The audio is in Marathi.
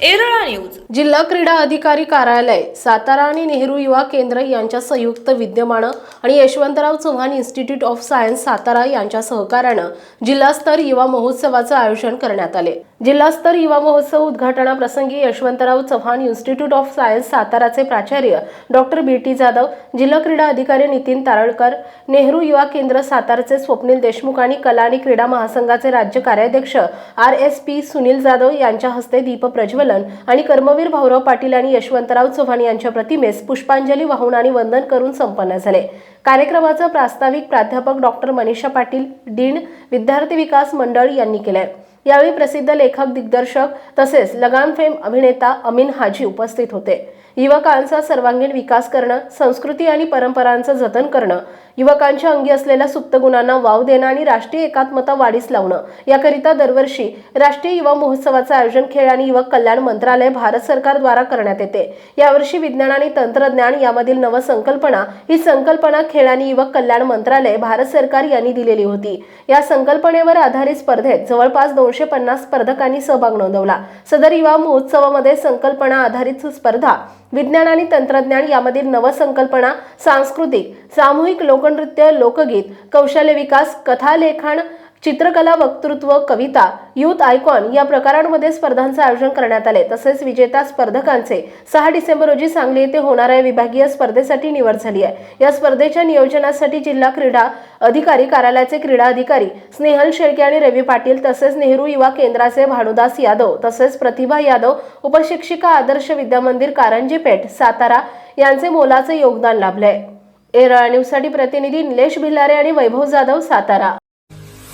एरळा न्यूज. जिल्हा क्रीडा अधिकारी कार्यालय सातारा आणि नेहरू युवा केंद्र यांच्या संयुक्त विद्यमानं आणि Yashwantrao Chavan institute of science Satara यांच्या सहकार्यानं जिल्हास्तर युवा महोत्सवाचं आयोजन करण्यात आले. जिल्हास्तर युवा महोत्सव उद्घाटनाप्रसंगी Yashwantrao Chavan institute of science साताराचे प्राचार्य डॉक्टर बी. टी. जाधव जिल्हा क्रीडा अधिकारी नितीन तारळकर नेहरू युवा केंद्र सातारचे स्वप्नील देशमुख आणि कला आणि क्रीडा महासंघाचे राज्य कार्याध्यक्ष R. S. P. Sunil Jadhav यांच्या हस्ते दीप प्रज्वलन आणि कर्मवीर भाऊराव पाटील आणि यशवंतराव चव्हाण यांच्या प्रतिमेस पुष्पांजली वाहून आणि वंदन करून संपन्न झाले. कार्यक्रमाचं प्रास्ताविक प्राध्यापक डॉक्टर मनीषा पाटील डीन विद्यार्थी विकास मंडळ यांनी केलंय. यावेळी प्रसिद्ध लेखक दिग्दर्शक तसेच लगान फेम अभिनेता अमीन हाजी उपस्थित होते. युवकांचा सर्वांगीण विकास करणं संस्कृती आणि परंपरांचं जतन करणं युवकांच्या अंगी असलेल्या सुप्त गुणांना वाव देणं आणि राष्ट्रीय एकात्मता वाढीस लावणं. याकरिता दरवर्षी राष्ट्रीय युवा महोत्सवाचं आयोजन खेळ आणि युवक कल्याण मंत्रालय भारत सरकारद्वारा करण्यात येते. यावर्षी विज्ञान आणि तंत्रज्ञान यामधील नवसंकल्पना ही संकल्पना खेळ आणि युवक कल्याण मंत्रालय भारत सरकार यांनी दिलेली होती. या संकल्पनेवर आधारित स्पर्धेत जवळपास दोनशे पन्नास स्पर्धकांनी सहभाग नोंदवला. सदर युवा महोत्सवामध्ये संकल्पना आधारित स्पर्धा विज्ञान आणि तंत्रज्ञान यामधील नवसंकल्पना सांस्कृतिक सामूहिक लोकनृत्य लोकगीत कौशल्य विकास कथालेखन चित्रकला वक्तृत्व कविता युथ आयकॉन या प्रकारांमध्ये स्पर्धांचे आयोजन करण्यात आले. तसेच विजेता स्पर्धकांचे सहा डिसेंबर रोजी सांगली येथे होणाऱ्या विभागीय स्पर्धेसाठी निवड झाली आहे. या स्पर्धेच्या नियोजनासाठी जिल्हा क्रीडा अधिकारी कार्यालयाचे क्रीडा अधिकारी स्नेहल शेळके आणि रवी पाटील तसेच नेहरू युवा केंद्राचे भानुदास यादव तसेच प्रतिभा यादव उपशिक्षिका आदर्श विद्यामंदिर कारंजी पेठ सातारा यांचे मोलाचे योगदान लाभले एरळा न्यूजसाठी प्रतिनिधी निलेश भिल्लारे आणि वैभव जाधव सातारा.